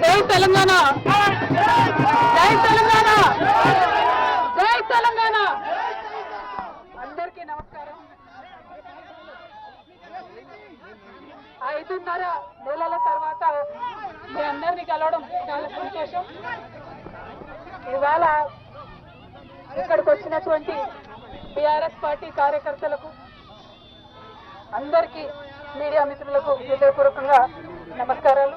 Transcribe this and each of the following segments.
జై తెలంగాణ. జై తెలంగాణ. జై తెలంగాణ. అందరికీ నమస్కారం. ఐదున్నర నెలల తర్వాత మీ అందరినీ కలవడం చాలా సంతోషం. ఇవాళ ఇక్కడికి వచ్చినటువంటి బీఆర్ఎస్ పార్టీ కార్యకర్తలకు అందరికీ మీడియా మిత్రులకు హృదయపూర్వకంగా నమస్కారాలు.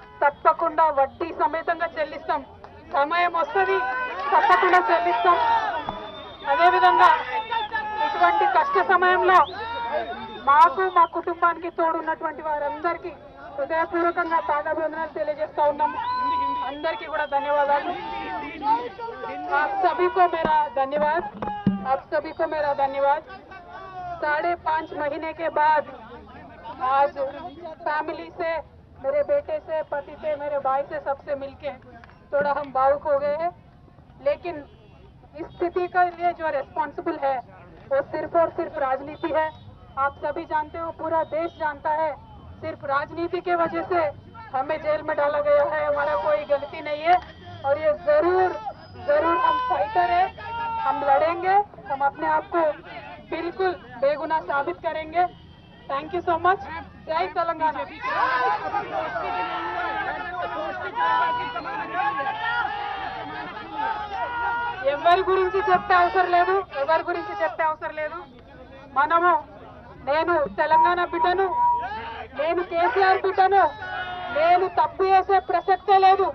తప్పకుండా వడ్డీ సమేతంగా చెల్లిస్తాం సమయం వస్తుంది తప్పకుండా చెల్లిస్తాం అదేవిధంగా ఇటువంటి కష్ట సమయంలో మాకు మా కుటుంబానికి తోడున్నటువంటి వారందరికీ హృదయపూర్వకంగా పాదాభివందనాలు తెలియజేస్తా ఉన్నాం అందరికీ కూడా ధన్యవాదాలు आप सभी को मेरा धन्यवाद आप सभी को मेरा धन्यवाद साढ़े पाँच महीने के बाद आज फैमिली से मेरे बेटे से, पति से, मेरे भाई से सबसे मिलके थोड़ा हम भावुक हो गए हैं। लेकिन इस स्थिति के लिए जो रेस्पॉन्सिबल है, वो सिर्फ़ और सिर्फ़ राजनीति है। आप सभी जानते हो, पूरा देश जानता है, सिर्फ़ राजनीति के वजह से हमें जेल में डाला गया है। हमारा कोई गलती नहीं है। और ये ज़रूर ज़रूर हम फाइटर है। हम लड़ेंगे। हम अपने आप को बिल्कुल बेगुनाह साबित करेंगे। थैंक यू सो मच जय तेलंगाना. ఎవరి గురించి చెప్పే అవసరం లేదు? ఎవరి గురించి చెప్పే అవసరం లేదు? మనము నేను తెలంగాణ బిడ్డను నేను కేసీఆర్ బిడ్డను నేను తప్పు చేసే ప్రసక్తే లేదు.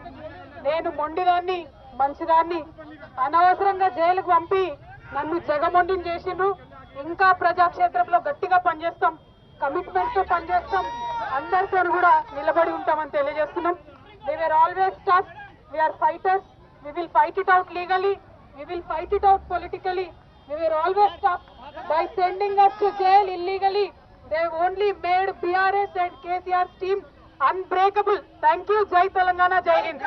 నేను మొండిదాన్ని మంచిదాన్ని అనవసరంగా జైలుకు పంపి నన్ను జగమొండిని చేసిండ్రు. ఇంకా ప్రజాక్షేత్రంలో గట్టిగా పనిచేస్తాం కమిట్మెంట్తో పనిచేస్తాం. అందరితో కూడా నిలబడి ఉంటామని తెలియజేస్తున్నాం they were always tough we're fighters we will fight it out legally we will fight it out politically we were always tough by sending us to jail illegally they only made BRS and KCR team unbreakable thank you Jai Telangana Jai Hind